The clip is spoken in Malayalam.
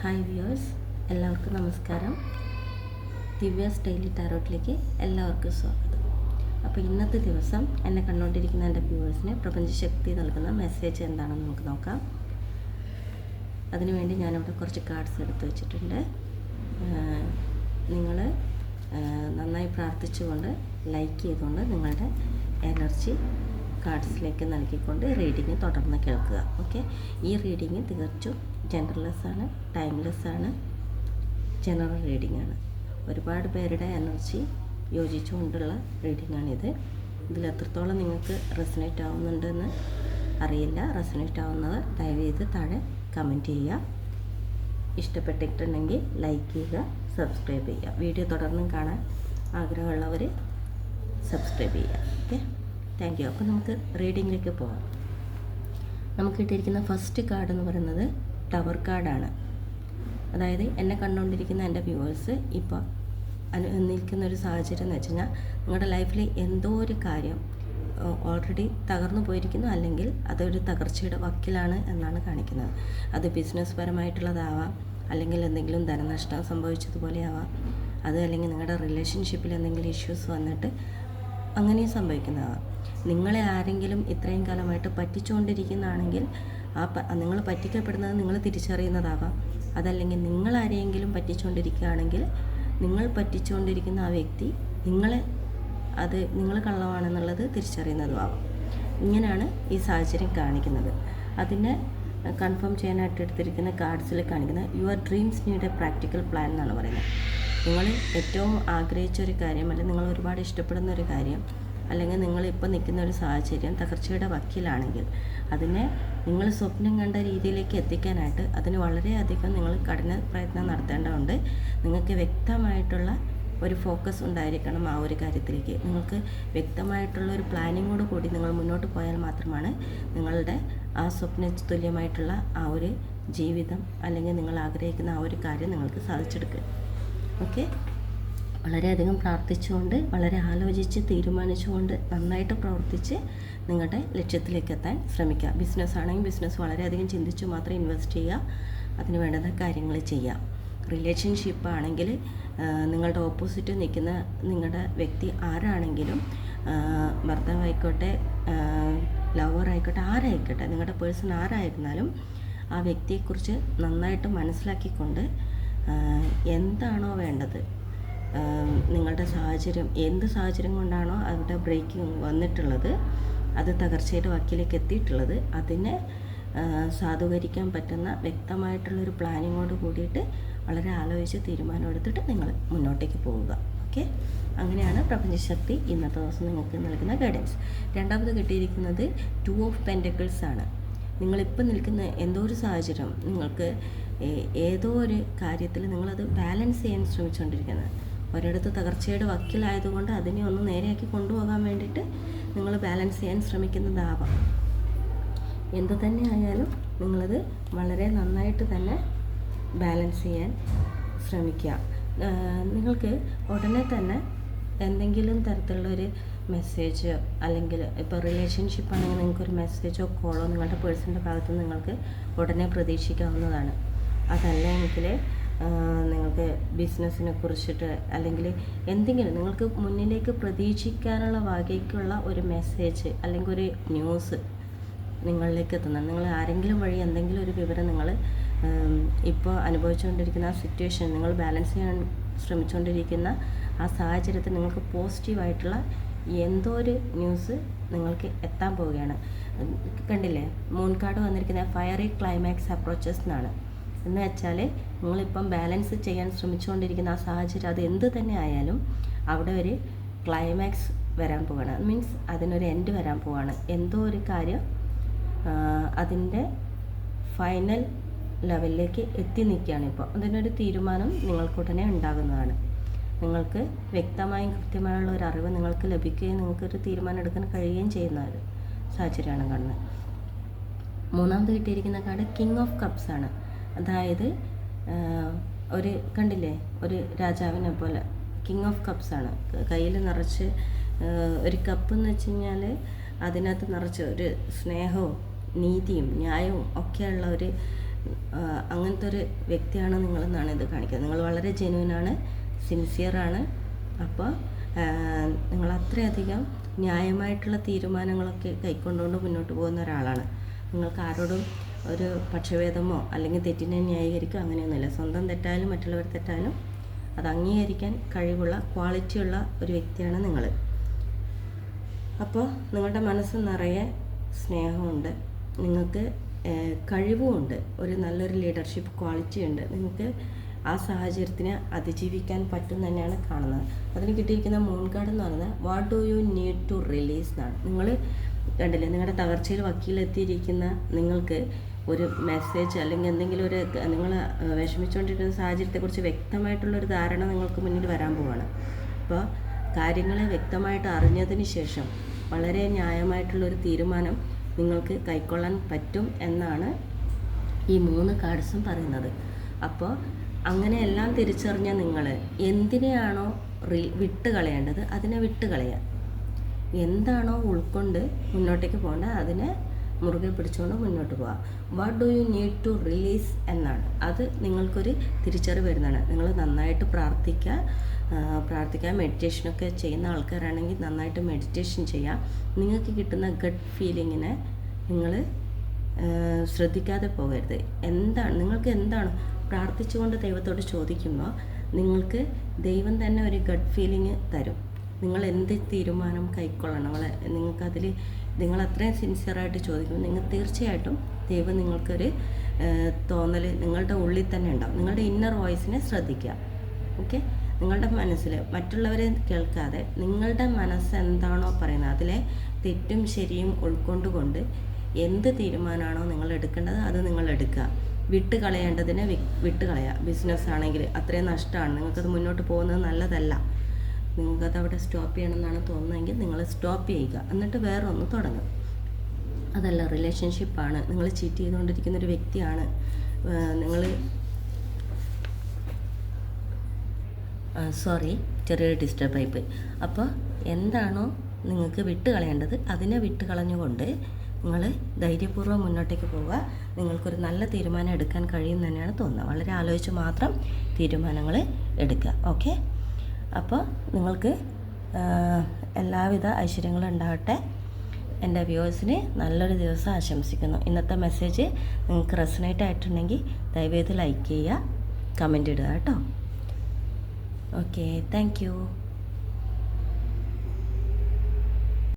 ഹായ് വ്യൂവേഴ്സ് എല്ലാവർക്കും നമസ്കാരം. ദിവ്യാസ് ഡെയിലി ടാരോട്ടിലേക്ക് എല്ലാവർക്കും സ്വാഗതം. അപ്പോൾ ഇന്നത്തെ ദിവസം എന്നെ കണ്ടുകൊണ്ടിരിക്കുന്ന എന്റെ വ്യൂവേഴ്സിന് പ്രപഞ്ചശക്തി നൽകുന്ന മെസ്സേജ് എന്താണെന്ന് നമുക്ക് നോക്കാം. അതിനുവേണ്ടി ഞാനിവിടെ കുറച്ച് കാർഡ്സ് എടുത്തു വെച്ചിട്ടുണ്ട്. നിങ്ങൾ നന്നായി പ്രാർത്ഥിച്ചുകൊണ്ട് ലൈക്ക് ചെയ്തുകൊണ്ട് നിങ്ങളുടെ എനർജി കാർഡ്സിലേക്ക് നൽകിക്കൊണ്ട് റീഡിങ് തുടർന്ന് കേൾക്കുക. ഓക്കെ ഈ റീഡിങ് തികച്ചും ജനറൽലെസ് ആണ് ടൈംലെസ് ആണ് ജനറൽ റീഡിംഗ് ആണ്. ഒരുപാട് പേരുടെ എനർജി യോജിച്ചുകൊണ്ടുള്ള റീഡിംഗ് ആണിത്. ഇതിൽ എത്രത്തോളം നിങ്ങൾക്ക് റെസനേറ്റ് ആവുന്നുണ്ടെന്ന് അറിയില്ല. റെസനേറ്റ് ആവുന്നവർ ദയവ് ചെയ്ത് താഴെ കമന്റ് ചെയ്യുക. ഇഷ്ടപ്പെട്ടിട്ടുണ്ടെങ്കിൽ ലൈക്ക് ചെയ്യുക സബ്സ്ക്രൈബ് ചെയ്യുക. വീഡിയോ തുടർന്നും കാണാൻ ആഗ്രഹമുള്ളവർ സബ്സ്ക്രൈബ് ചെയ്യുക. ഓക്കെ താങ്ക് യു അപ്പോൾ നമുക്ക് റീഡിങ്ങിലേക്ക് പോകാം നമുക്ക് കിട്ടിയിരിക്കുന്ന ഫസ്റ്റ് കാർഡ് എന്ന് പറയുന്നത് ടവർ കാർഡാണ് അതായത് എന്നെ കണ്ടുകൊണ്ടിരിക്കുന്ന എന്റെ വ്യൂവേഴ്സ് ഇപ്പോൾ നിൽക്കുന്ന ഒരു സാഹചര്യം എന്ന് വെച്ച് കഴിഞ്ഞാൽ നിങ്ങളുടെ ലൈഫിൽ എന്തോ ഒരു കാര്യം ഓൾറെഡി തകർന്നു പോയിരിക്കുന്നു അല്ലെങ്കിൽ അതൊരു തകർച്ചയുടെ വക്കിലാണ് എന്നാണ് കാണിക്കുന്നത്. അത് ബിസിനസ് പരമായിട്ടുള്ളതാവാം അല്ലെങ്കിൽ എന്തെങ്കിലും ധനനഷ്ടം സംഭവിച്ചതുപോലെ ആവാം അത് അല്ലെങ്കിൽ നിങ്ങളുടെ റിലേഷൻഷിപ്പിൽ എന്തെങ്കിലും ഇഷ്യൂസ് വന്നിട്ട് അങ്ങനെയും സംഭവിക്കുന്നതാവാം. നിങ്ങളെ ആരെങ്കിലും ഇത്രയും കാലമായിട്ട് പറ്റിച്ചുകൊണ്ടിരിക്കുന്നതാണെങ്കിൽ ആ നിങ്ങൾ പറ്റിക്കപ്പെടുന്നത് നിങ്ങൾ തിരിച്ചറിയുന്നതാവാം അതല്ലെങ്കിൽ നിങ്ങൾ ആരെയെങ്കിലും പറ്റിച്ചുകൊണ്ടിരിക്കുകയാണെങ്കിൽ നിങ്ങൾ പറ്റിച്ചുകൊണ്ടിരിക്കുന്ന ആ വ്യക്തി നിങ്ങളെ അത് നിങ്ങൾ കള്ളമാണെന്നുള്ളത് തിരിച്ചറിയുന്നതുമാവാം ഇങ്ങനെയാണ് ഈ സാഹചര്യം കാണിക്കുന്നത്. അതിനെ കൺഫേം ചെയ്യാനായിട്ട് എടുത്തിരിക്കുന്ന കാർഡ്സിൽ കാണിക്കുന്ന your dreams need a practical plan എന്നാണ് പറയുന്നത്. നിങ്ങൾ ഏറ്റവും ആഗ്രഹിച്ച ഒരു കാര്യം അല്ലെങ്കിൽ നിങ്ങൾ ഒരുപാട് ഇഷ്ടപ്പെടുന്ന ഒരു കാര്യം അല്ലെങ്കിൽ നിങ്ങളിപ്പോൾ നിൽക്കുന്ന ഒരു സാഹചര്യം തകർച്ചയുടെ വക്കീലാണെങ്കിൽ അതിനെ നിങ്ങൾ സ്വപ്നം കണ്ട രീതിയിലേക്ക് എത്തിക്കാനായിട്ട് അതിന് വളരെയധികം നിങ്ങൾ കഠിന പ്രയത്നം നടത്തേണ്ടതുണ്ട്. നിങ്ങൾക്ക് വ്യക്തമായിട്ടുള്ള ഒരു ഫോക്കസ് ഉണ്ടായിരിക്കണം ആ ഒരു കാര്യത്തിലേക്ക്. നിങ്ങൾക്ക് വ്യക്തമായിട്ടുള്ള ഒരു പ്ലാനിങ്ങോട് കൂടി നിങ്ങൾ മുന്നോട്ട് പോയാൽ മാത്രമാണ് നിങ്ങളുടെ ആ സ്വപ്ന തുല്യമായിട്ടുള്ള ആ ഒരു ജീവിതം അല്ലെങ്കിൽ നിങ്ങൾ ആഗ്രഹിക്കുന്ന ആ ഒരു കാര്യം നിങ്ങൾക്ക് സാധിച്ചെടുക്കുക. ഓക്കെ? വളരെയധികം പ്രാർത്ഥിച്ചുകൊണ്ട് വളരെ ആലോചിച്ച് തീരുമാനിച്ചുകൊണ്ട് നന്നായിട്ട് പ്രവർത്തിച്ച് നിങ്ങളുടെ ലക്ഷ്യത്തിലേക്ക് എത്താൻ ശ്രമിക്കുക. ബിസിനസ് ആണെങ്കിൽ ബിസിനസ് വളരെയധികം ചിന്തിച്ചു മാത്രം ഇൻവെസ്റ്റ് ചെയ്യുക. അതിന് വേണ്ടുന്ന കാര്യങ്ങൾ ചെയ്യാം റിലേഷൻഷിപ്പ് ആണെങ്കിൽ നിങ്ങളുടെ ഓപ്പോസിറ്റ് നിൽക്കുന്ന നിങ്ങളുടെ വ്യക്തി ആരാണെങ്കിലും ഭർത്താവായിക്കോട്ടെ ലവറായിക്കോട്ടെ ആരായിക്കോട്ടെ നിങ്ങളുടെ പേഴ്സൺ ആരായിരുന്നാലും ആ വ്യക്തിയെക്കുറിച്ച് നന്നായിട്ട് മനസ്സിലാക്കിക്കൊണ്ട് എന്താണോ വേണ്ടത് നിങ്ങളുടെ സാഹചര്യം എന്ത് സാഹചര്യം കൊണ്ടാണോ അവിടെ ബ്രേക്കിംഗ് വന്നിട്ടുള്ളത് അത് തകർച്ചയുടെ വക്കിലേക്ക് എത്തിയിട്ടുള്ളത് അതിനെ സാധൂകരിക്കാൻ പറ്റുന്ന വ്യക്തമായിട്ടുള്ളൊരു പ്ലാനിങ്ങോട് കൂടിയിട്ട് വളരെ ആലോചിച്ച് തീരുമാനമെടുത്തിട്ട് നിങ്ങൾ മുന്നോട്ടേക്ക് പോവുക. ഓക്കെ അങ്ങനെയാണ് പ്രപഞ്ചശക്തി ഇന്നത്തെ ദിവസം നിങ്ങൾക്ക് നൽകുന്ന ഗൈഡൻസ് രണ്ടാമത് കിട്ടിയിരിക്കുന്നത് ടു ഓഫ് പെന്റക്കിൾസ് ആണ്. നിങ്ങളിപ്പോൾ നിൽക്കുന്ന എന്തോ ഒരു സാഹചര്യം നിങ്ങൾക്ക് ഏതോ ഒരു കാര്യത്തിൽ നിങ്ങളത് ബാലൻസ് ചെയ്യാൻ ശ്രമിച്ചുകൊണ്ടിരിക്കുന്നത്. ഒരിടത്ത് തകർച്ചയുടെ വക്കിലായതുകൊണ്ട് അതിനെ ഒന്ന് നേരെയാക്കി കൊണ്ടുപോകാൻ വേണ്ടിയിട്ട് നിങ്ങൾ ബാലൻസ് ചെയ്യാൻ ശ്രമിക്കുന്നതാവാം. എന്തു തന്നെ ആയാലും നിങ്ങളത് വളരെ നന്നായിട്ട് തന്നെ ബാലൻസ് ചെയ്യാൻ ശ്രമിക്കുക. നിങ്ങൾക്ക് ഉടനെ തന്നെ എന്തെങ്കിലും തരത്തിലുള്ള ഒരു മെസ്സേജ് അല്ലെങ്കിൽ ഇപ്പോൾ റിലേഷൻഷിപ്പ് ആണെങ്കിൽ നിങ്ങൾക്കൊരു മെസ്സേജോ കോളോ നിങ്ങളുടെ പേഴ്സണിന്റെ ഭാഗത്ത് നിങ്ങൾക്ക് ഉടനെ പ്രതീക്ഷിക്കാവുന്നതാണ്. അതല്ലെങ്കിൽ നിങ്ങൾക്ക് ബിസിനസ്സിനെ കുറിച്ചിട്ട് അല്ലെങ്കിൽ എന്തെങ്കിലും നിങ്ങൾക്ക് മുന്നിലേക്ക് പ്രതീക്ഷിക്കാനുള്ള വകയ്ക്കുള്ള ഒരു മെസ്സേജ് അല്ലെങ്കിൽ ഒരു ന്യൂസ് നിങ്ങളിലേക്ക് എത്തുന്നത് നിങ്ങൾ ആരെങ്കിലും വഴി എന്തെങ്കിലും ഒരു വിവരം നിങ്ങൾ ഇപ്പോൾ അനുഭവിച്ചുകൊണ്ടിരിക്കുന്ന ആ സിറ്റുവേഷൻ നിങ്ങൾ ബാലൻസ് ചെയ്യാൻ ശ്രമിച്ചുകൊണ്ടിരിക്കുന്ന ആ സാഹചര്യത്തിൽ നിങ്ങൾക്ക് പോസിറ്റീവായിട്ടുള്ള എന്തോ ഒരു ന്യൂസ് നിങ്ങൾക്ക് എത്താൻ പോവുകയാണ്. കണ്ടില്ലേ? മൂൺകാട് വന്നിരിക്കുന്ന ഫയറി ക്ലൈമാക്സ് അപ്രോച്ചസ് എന്നാണ് എന്ന് വെച്ചാൽ നിങ്ങളിപ്പം ബാലൻസ് ചെയ്യാൻ ശ്രമിച്ചുകൊണ്ടിരിക്കുന്ന ആ സാഹചര്യം അത് എന്ത് തന്നെ ആയാലും അവിടെ ഒരു ക്ലൈമാക്സ് വരാൻ പോവാണ്. മീൻസ് അതിനൊരു എൻഡ് വരാൻ പോവാണ്. എന്തോ ഒരു കാര്യം അതിന്റെ ഫൈനൽ ലെവലിലേക്ക് എത്തി നിൽക്കുകയാണ് ഇപ്പോൾ. അതിനൊരു തീരുമാനം നിങ്ങൾക്കുടനെ ഉണ്ടാകുന്നതാണ്. നിങ്ങൾക്ക് വ്യക്തമായും കൃത്യമായുള്ള ഒരു അറിവ് നിങ്ങൾക്ക് ലഭിക്കുകയും നിങ്ങൾക്കൊരു തീരുമാനം എടുക്കാൻ കഴിയുകയും ചെയ്യുന്ന ഒരു സാഹചര്യമാണ് കാണുന്നത്. മൂന്നാമത് കിട്ടിയിരിക്കുന്ന കാർഡ് കിങ് ഓഫ് കപ്സ് ആണ്. അതായത് ഒരു കണ്ടില്ലേ? ഒരു രാജാവിനെ പോലെ. കിങ് ഓഫ് കപ്സ് ആണ്. കയ്യിൽ നിറച്ച് ഒരു കപ്പ് എന്ന് വെച്ച് കഴിഞ്ഞാൽ അതിനകത്ത് നിറച്ച് ഒരു സ്നേഹവും നീതിയും ന്യായവും ഒക്കെയുള്ള ഒരു അങ്ങനത്തെ ഒരു വ്യക്തിയാണ് നിങ്ങളെന്നാണ് ഇത് കാണിക്കുന്നത്. നിങ്ങൾ വളരെ ജെനുവിനാണ് സിൻസിയറാണ് അപ്പോൾ നിങ്ങൾ അത്രയധികം ന്യായമായിട്ടുള്ള തീരുമാനങ്ങളൊക്കെ കൈക്കൊണ്ടുകൊണ്ട് മുന്നോട്ട് പോകുന്ന ഒരാളാണ്. നിങ്ങൾക്ക് ആരോടും ഒരു പക്ഷഭേദമോ അല്ലെങ്കിൽ തെറ്റിനെ ന്യായീകരിക്കുക അങ്ങനെയൊന്നുമില്ല. സ്വന്തം തെറ്റായാലും മറ്റുള്ളവർ തെറ്റായാലും അത് അംഗീകരിക്കാൻ കഴിവുള്ള ക്വാളിറ്റിയുള്ള ഒരു വ്യക്തിയാണ് നിങ്ങൾ അപ്പോൾ നിങ്ങളുടെ മനസ്സ് നിറയെ സ്നേഹമുണ്ട്. നിങ്ങൾക്ക് കഴിവുമുണ്ട്. ഒരു നല്ലൊരു ലീഡർഷിപ്പ് ക്വാളിറ്റി ഉണ്ട്. നിങ്ങൾക്ക് ആ സാഹചര്യത്തിനെ അതിജീവിക്കാൻ പറ്റും തന്നെയാണ് കാണുന്നത്. അതിന് കിട്ടിയിരിക്കുന്ന മൂൺ എന്ന് പറയുന്നത് what do you need to release എന്നാണ്. നിങ്ങൾ കണ്ടില്ലേ? നിങ്ങളുടെ തകർച്ചയിൽ വക്കീലെത്തിയിരിക്കുന്ന നിങ്ങൾക്ക് ഒരു മെസ്സേജ് അല്ലെങ്കിൽ എന്തെങ്കിലും ഒരു നിങ്ങൾ വിഷമിച്ചുകൊണ്ടിരിക്കുന്ന സാഹചര്യത്തെക്കുറിച്ച് വ്യക്തമായിട്ടുള്ളൊരു ധാരണ നിങ്ങൾക്ക് മുന്നിൽ വരാൻ പോവാണ്. അപ്പോൾ കാര്യങ്ങളെ വ്യക്തമായിട്ട് അറിഞ്ഞതിന് ശേഷം വളരെ ന്യായമായിട്ടുള്ളൊരു തീരുമാനം നിങ്ങൾക്ക് കൈക്കൊള്ളാൻ പറ്റും എന്നാണ് ഈ മൂന്ന് കാർഡ്സും പറയുന്നത്. അപ്പോൾ അങ്ങനെയെല്ലാം തിരിച്ചറിഞ്ഞ നിങ്ങൾ എന്തിനെയാണോ വിട്ട് കളയേണ്ടത് അതിനെ വിട്ട് കളയുക എന്താണോ ഉൾക്കൊണ്ട് മുന്നോട്ടേക്ക് പോകേണ്ടത് അതിനെ മുറുകെ പിടിച്ചുകൊണ്ട് മുന്നോട്ട് പോവാം. What do you need to release എന്നാണ്. അത് നിങ്ങൾക്കൊരു തിരിച്ചറിവ് വരുന്നതാണ്. നിങ്ങൾ നന്നായിട്ട് പ്രാർത്ഥിക്കുക പ്രാർത്ഥിക്കുക മെഡിറ്റേഷനൊക്കെ ചെയ്യുന്ന ആൾക്കാരാണെങ്കിൽ നന്നായിട്ട് മെഡിറ്റേഷൻ ചെയ്യാം നിങ്ങൾക്ക് കിട്ടുന്ന ഗഡ് ഫീലിങ്ങിനെ നിങ്ങൾ ശ്രദ്ധിക്കാതെ പോകരുത്. എന്താണ് നിങ്ങൾക്ക് എന്താണ് പ്രാർത്ഥിച്ചുകൊണ്ട് ദൈവത്തോട് ചോദിക്കുമ്പോൾ നിങ്ങൾക്ക് ദൈവം തന്നെ ഒരു ഗഡ് ഫീലിംഗ് തരും. നിങ്ങൾ എന്ത് തീരുമാനം കൈക്കൊള്ളണം? നിങ്ങൾക്കതിൽ നിങ്ങൾ അത്രയും സിൻസിയറായിട്ട് ചോദിക്കുന്നു നിങ്ങൾ തീർച്ചയായിട്ടും ദൈവം നിങ്ങൾക്കൊരു തോന്നൽ നിങ്ങളുടെ ഉള്ളിൽ തന്നെ ഉണ്ടാവും. നിങ്ങളുടെ ഇന്നർ വോയിസിനെ ശ്രദ്ധിക്കുക. ഓക്കെ? നിങ്ങളുടെ മനസ്സിൽ മറ്റുള്ളവരെ കേൾക്കാതെ നിങ്ങളുടെ മനസ്സ് എന്താണോ പറയുന്നത് അതിലെ തെറ്റും ശരിയും ഉൾക്കൊണ്ടുകൊണ്ട് എന്ത് തീരുമാനമാണോ നിങ്ങൾ എടുക്കേണ്ടത് അത് നിങ്ങൾ എടുക്കുക. വിട്ട് കളയേണ്ടതിനെ വിട്ട് കളയുക. ബിസിനസ് ആണെങ്കിൽ അത്രയും നഷ്ടമാണ്. നിങ്ങൾക്കത് മുന്നോട്ട് പോകുന്നത് നല്ലതല്ല. നിങ്ങൾക്കത് അവിടെ സ്റ്റോപ്പ് ചെയ്യണമെന്നാണ് തോന്നുന്നതെങ്കിൽ നിങ്ങൾ സ്റ്റോപ്പ് ചെയ്യുക. എന്നിട്ട് വേറെ ഒന്ന് തുടങ്ങുക അതല്ല റിലേഷൻഷിപ്പാണ്. നിങ്ങൾ ചീറ്റ് ചെയ്തുകൊണ്ടിരിക്കുന്ന ഒരു വ്യക്തിയാണ്. നിങ്ങൾ സോറി ചെറിയൊരു ഡിസ്റ്റർബ് ആയിപ്പോയി അപ്പോൾ എന്താണോ നിങ്ങൾക്ക് വിട്ട് കളയേണ്ടത് അതിനെ വിട്ട് കളഞ്ഞുകൊണ്ട് നിങ്ങൾ ധൈര്യപൂർവം മുന്നോട്ടേക്ക് പോവുക. നിങ്ങൾക്കൊരു നല്ല തീരുമാനം എടുക്കാൻ കഴിയും തന്നെയാണ് തോന്നുന്നത്. വളരെ ആലോചിച്ച് മാത്രം തീരുമാനങ്ങൾ എടുക്കുക. ഓക്കെ? അപ്പോൾ നിങ്ങൾക്ക് എല്ലാവിധ ഐശ്വര്യങ്ങളും ഉണ്ടാവട്ടെ എന്റെ വ്യൂവേഴ്സിന് നല്ലൊരു ദിവസം ആശംസിക്കുന്നു. ഇന്നത്തെ മെസ്സേജ് നിങ്ങൾക്ക് റെസനേറ്റ് ആയിട്ടുണ്ടെങ്കിൽ ദയവേത് ലൈക്ക് ചെയ്യുക കമന്റ് ഇടുക കേട്ടോ. Okay thank